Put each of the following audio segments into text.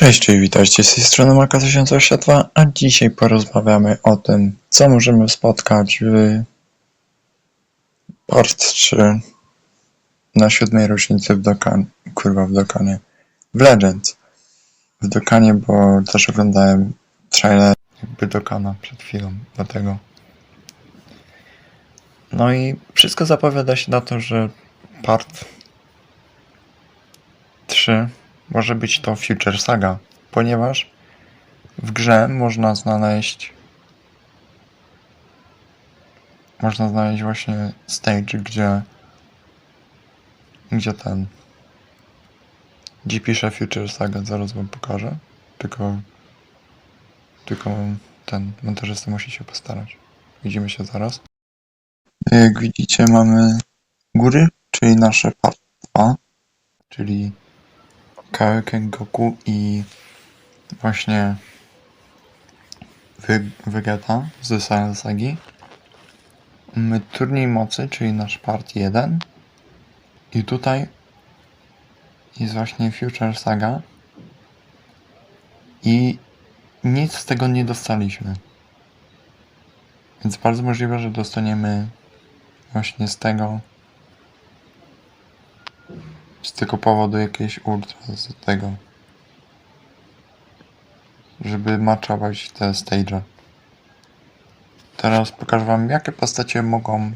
Cześć, czyli witajcie z tej strony Maka 1082, a dzisiaj porozmawiamy o tym, co możemy spotkać w Port 3 na siódmej rocznicy w Dokanie, kurwa w Dokanie, w Legends. W Dokanie, bo też oglądałem trailer jakby Dokana przed chwilą, dlatego. No i wszystko zapowiada się na to, że part 3 może być to Future Saga, ponieważ w grze można znaleźć można znaleźć właśnie stage, gdzie gdzie ten gdzie pisze Future Saga, zaraz wam pokażę, tylko tylko ten montażysta musi się postarać. Widzimy się zaraz. Jak widzicie mamy góry, czyli nasze part 2, czyli Kaioken Goku i właśnie Vegeta z Silent Sagi. Mamy turniej mocy, czyli nasz part 1. I tutaj jest właśnie Future Saga. I nic z tego nie dostaliśmy. Więc bardzo możliwe, że dostaniemy właśnie z tego z tego powodu jakieś ultra z tego. Żeby maczować te stage. Teraz pokażę wam jakie postacie mogą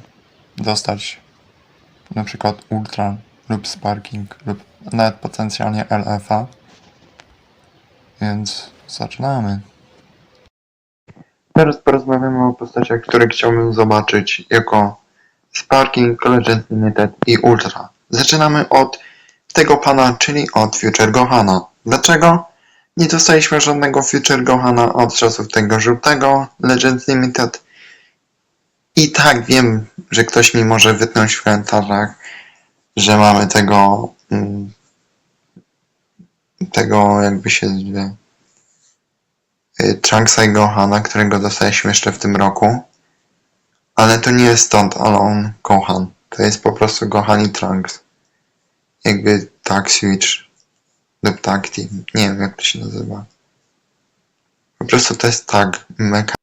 dostać na przykład ultra lub sparking lub nawet potencjalnie LFA. Więc zaczynamy. Teraz porozmawiamy o postaciach, które chciałbym zobaczyć jako Sparking, Legend Limited i Ultra. Zaczynamy od tego pana, czyli od Future Gohana. Dlaczego? Nie dostaliśmy żadnego Future Gohana od czasów tego żółtego Legend Limited. I tak wiem, że ktoś mi może wytnąć w komentarzach, że mamy tego mm, tego jakby się zwie y, Trunksa i Gohana, którego dostaliśmy jeszcze w tym roku. Ale to nie jest stąd Alone Gohan. To jest po prostu Gohan i Trunks jakby tag switch lub tag team. Nie wiem jak to się nazywa. Po prostu to jest tag meka.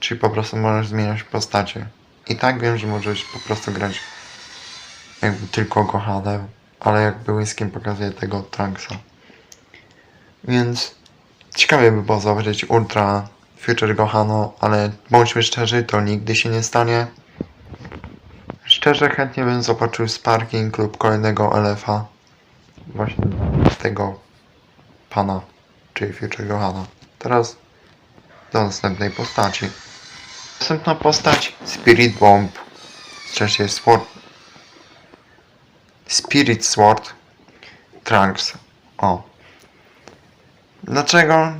Czyli po prostu możesz zmieniać postacie. I tak wiem, że możesz po prostu grać jakby tylko Gohanem, ale jakby Whiskim pokazuje tego Trunksa. Więc ciekawie by było zobaczyć Ultra Future Gohano, ale bądźmy szczerzy, to nigdy się nie stanie. Szczerze chętnie bym zobaczył Sparking lub kolejnego LFA właśnie tego pana, czyli Future Johana. Teraz do następnej postaci. Następna postać Spirit Bomb, wcześniej Sword Spirit Sword Trunks. O. Dlaczego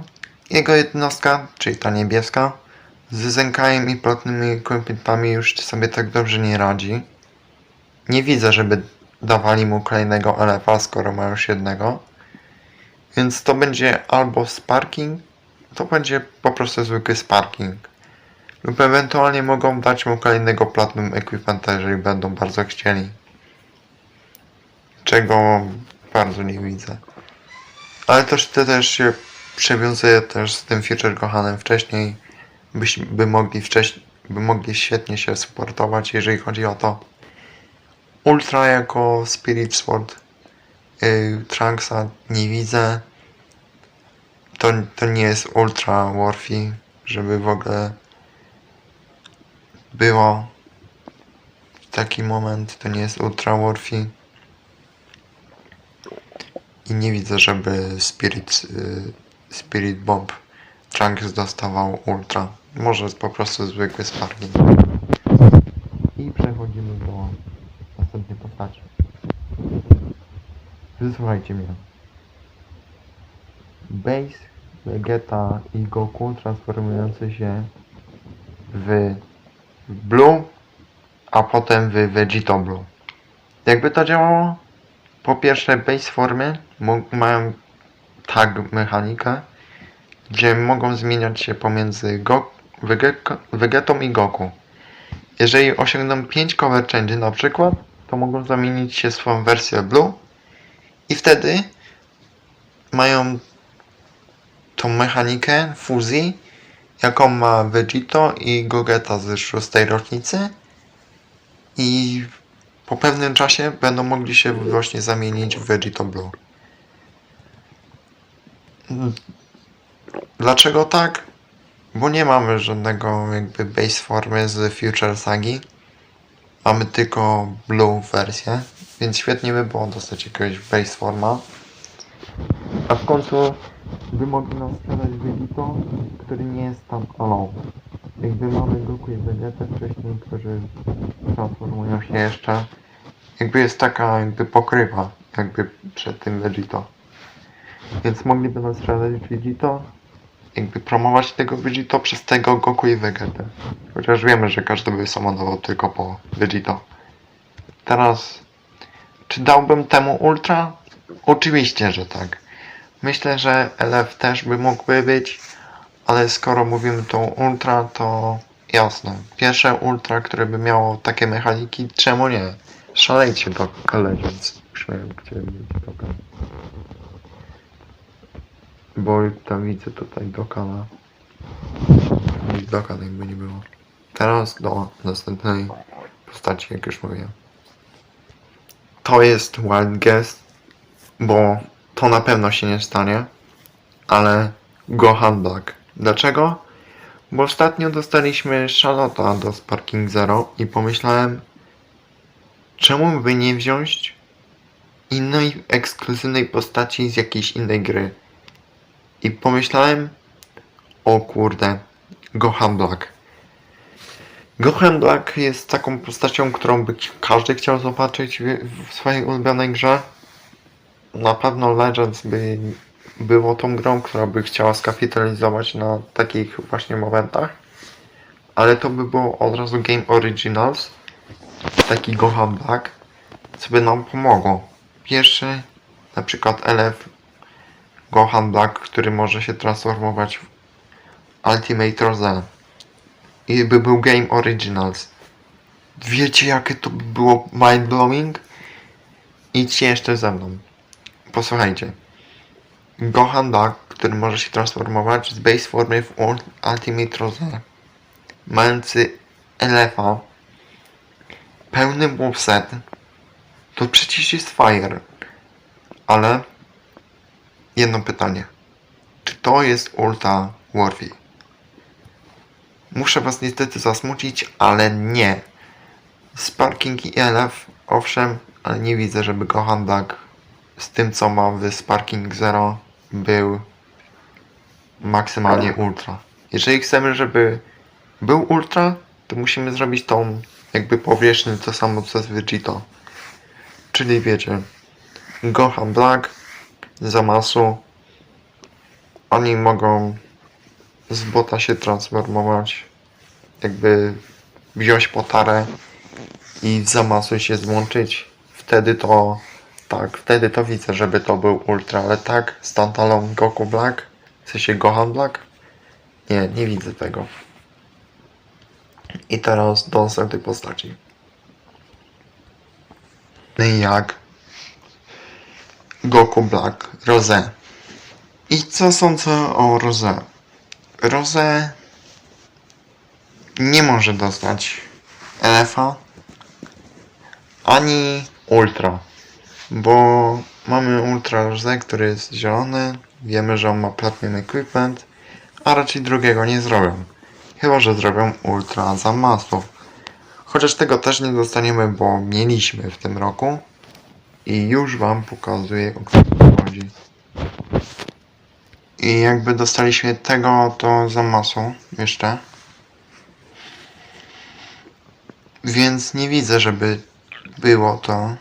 jego jednostka, czyli ta niebieska, z Zenkajem i platnymi equipmentami już sobie tak dobrze nie radzi. Nie widzę, żeby dawali mu kolejnego LFA, skoro ma już jednego. Więc to będzie albo sparking, to będzie po prostu zwykły sparking. Lub ewentualnie mogą dać mu kolejnego Platinum Equipmenta, jeżeli będą bardzo chcieli. Czego bardzo nie widzę. Ale też to też się przywiązuje też z tym Future Gohanem wcześniej, byś, by mogli wcześniej, by mogli świetnie się supportować, jeżeli chodzi o to. Ultra jako Spirit Sword yy, Trunksa nie widzę. To, to nie jest Ultra Worthy, żeby w ogóle było taki moment. To nie jest Ultra Worthy. I nie widzę, żeby Spirit, yy, Spirit Bomb Trunks dostawał Ultra. Może po prostu zwykły sparking. I przechodzimy do następnej postaci. Wysłuchajcie mnie. Base, Vegeta i Goku transformujący się w Blue, a potem w Vegito Blue. Jakby to działało? Po pierwsze, base formy mają tag mechanikę, gdzie mogą zmieniać się pomiędzy Go- Vege- Vegetą i Goku. Jeżeli osiągną 5 cover change na przykład, to mogą zamienić się w swoją wersję blue i wtedy mają tą mechanikę fuzji, jaką ma Vegito i Gogeta ze szóstej rocznicy i po pewnym czasie będą mogli się właśnie zamienić w Vegito Blue. Dlaczego tak? Bo nie mamy żadnego jakby base formy z Future Sagi. Mamy tylko blue wersję, więc świetnie by było dostać jakiegoś base forma. A w końcu by mogli nam sprzedać Vegito, który nie jest tam alone. Jakby mamy Goku i Vegetę wcześniej, którzy transformują się jeszcze. Jakby jest taka jakby pokrywa jakby przed tym Vegito. Więc mogliby nam sprzedać Vegito, jakby promować tego Vegito przez tego Goku i Vegetę. Chociaż wiemy, że każdy by samodował tylko po Vegito. Teraz, czy dałbym temu Ultra? Oczywiście, że tak. Myślę, że LF też by mógłby być, ale skoro mówimy tą Ultra, to jasne. Pierwsze Ultra, które by miało takie mechaniki, czemu nie? Szalejcie do Legends. Śmieję chcieli mieć Doka. Bo tam widzę tutaj Dokana. I Dokan jakby nie było. Teraz do następnej postaci, jak już mówiłem. To jest Wild Guest, bo to na pewno się nie stanie, ale Gohan Black. Dlaczego? Bo ostatnio dostaliśmy Charlotta do Sparking Zero i pomyślałem, czemu by nie wziąć innej ekskluzywnej postaci z jakiejś innej gry. I pomyślałem, o kurde, Gohan Black. Gohan Black jest taką postacią, którą by każdy chciał zobaczyć w, swojej ulubionej grze. Na pewno Legends by było tą grą, która by chciała skapitalizować na takich właśnie momentach. Ale to by było od razu Game Originals, taki Gohan Black, co by nam pomogło. Pierwszy, na przykład LF Gohan Black, który może się transformować w Ultimate Rose. I by był Game Originals. Wiecie jakie to by było mind-blowing? Idźcie jeszcze ze mną. Posłuchajcie. Gohan Black, który może się transformować z base formy w Ul- Ultimate Rose. Mający LF-a. Pełny moveset. To przecież jest Fire. Ale jedno pytanie. Czy to jest ulta worthy? Muszę was niestety zasmucić, ale nie. Sparking i LF, owszem, ale nie widzę, żeby Gohan Black z tym co ma w Sparking Zero był maksymalnie ultra. Jeżeli chcemy, żeby był ultra, to musimy zrobić tą jakby powierzchnię to samo co z Vegito. Czyli wiecie, Gohan Black, Zamasu, oni mogą z bota się transformować, jakby wziąć potarę i w Zamasu się złączyć. Wtedy to, tak, wtedy to widzę, żeby to był Ultra, ale tak, standalone Goku Black, w sensie Gohan Black, nie, nie widzę tego. I teraz do następnej postaci. No i jak Goku Black, Rosé. I co sądzę o Rosé? Rosé nie może dostać LF-a ani Ultra, bo mamy Ultra Rosé, który jest zielony, wiemy, że on ma Platinum Equipment, a raczej drugiego nie zrobią. Chyba, że zrobią Ultra za masło. Chociaż tego też nie dostaniemy, bo mieliśmy w tym roku. I już wam pokazuję o co chodzi. I jakby dostaliśmy tego, to za masą jeszcze. Więc nie widzę, żeby było to.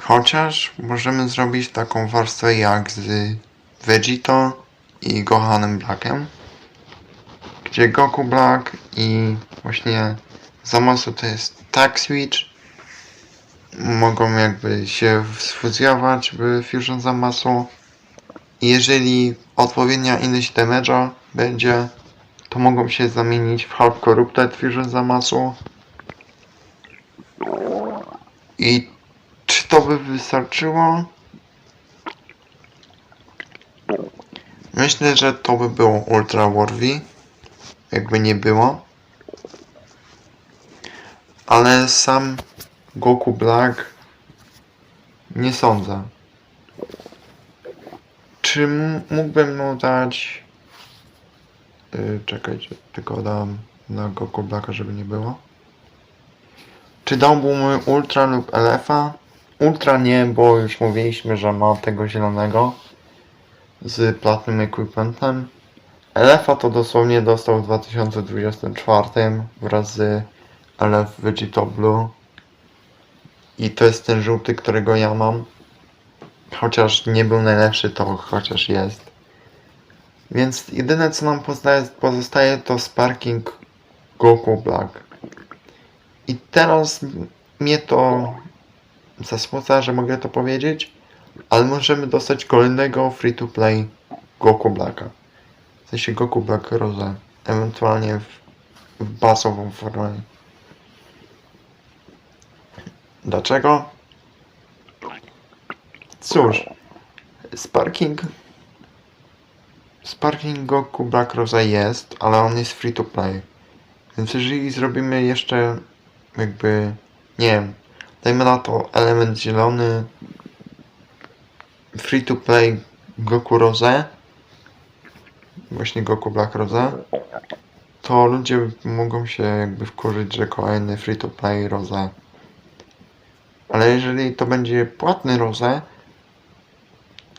Chociaż możemy zrobić taką warstwę jak z Vegito i Gohanem Blackiem. Gdzie Goku Black i właśnie Zamasu to jest Tag Switch. Mogą jakby się sfuzjować w Fusion Zamasu. Jeżeli odpowiednia ilość damage'a będzie, to mogą się zamienić w Half Corrupted Fusion Zamasu. I czy to by wystarczyło? Myślę, że to by było ultra worthy, jakby nie było. Ale sam Goku Black nie sądzę. Czy mógłbym mu dać... Yy, czekajcie, tylko dam na Goku Blacka, żeby nie było. Czy dałbym mu Ultra lub Elefa? Ultra nie, bo już mówiliśmy, że ma tego zielonego z Platinum Equipentem. Elefa to dosłownie dostał w 2024 wraz z LF Vegeta Blue. I to jest ten żółty, którego ja mam. Chociaż nie był najlepszy, to chociaż jest. Więc jedyne co nam pozostaje, to Sparking Goku Black. I teraz mnie to zasmuca, że mogę to powiedzieć, ale możemy dostać kolejnego free to play Goku Blacka. W sensie Goku Black Rose, ewentualnie w, w basową formę. Dlaczego? Cóż, Sparking Sparking Goku Black Rose jest, ale on jest free to play. Więc jeżeli zrobimy jeszcze jakby, nie wiem, dajmy na to element zielony free to play Goku Rose właśnie Goku Black Rose to ludzie mogą się jakby wkurzyć, że kolejny free to play Rose ale jeżeli to będzie płatny Rose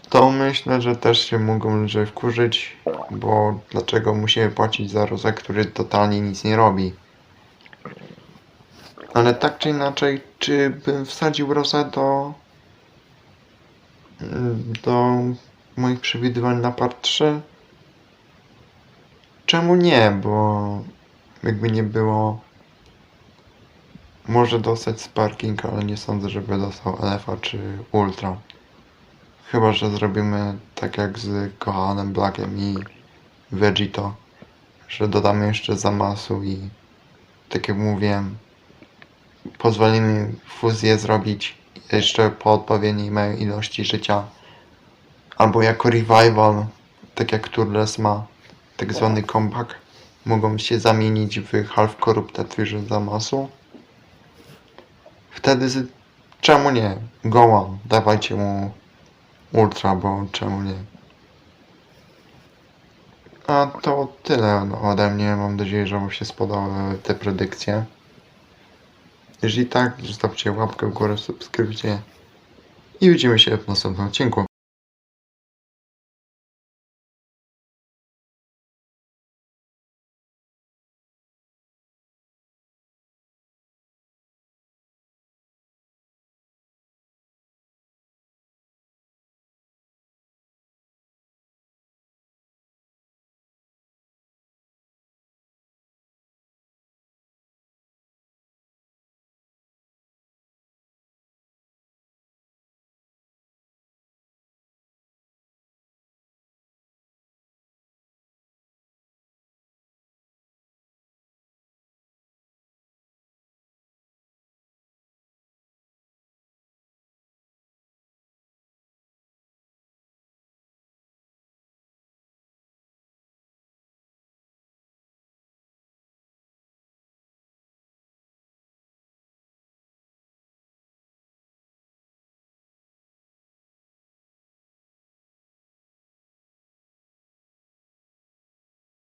to myślę, że też się mogą ludzie wkurzyć bo dlaczego musimy płacić za Rose, który totalnie nic nie robi ale tak czy inaczej, czy bym wsadził Rosę do do moich przewidywań na part 3? Czemu nie? Bo jakby nie było może dostać Sparking, ale nie sądzę, żeby dostał LFA czy Ultra. Chyba, że zrobimy tak jak z kochanem Blackiem i Vegito, że dodamy jeszcze Zamasu i tak jak mówiłem, pozwolimy fuzję zrobić jeszcze po odpowiedniej małej ilości życia. Albo jako revival, tak jak Turles ma, tak zwany comeback, mogą się zamienić w Half Corrupted Fusion Zamasu. Wtedy z... czemu nie? Go on, dawajcie mu Ultra, bo czemu nie? A to tyle ode mnie. Mam nadzieję, że Wam się spodobały te predykcje. Jeżeli tak, zostawcie łapkę w górę, subskrypcję i widzimy się w następnym odcinku.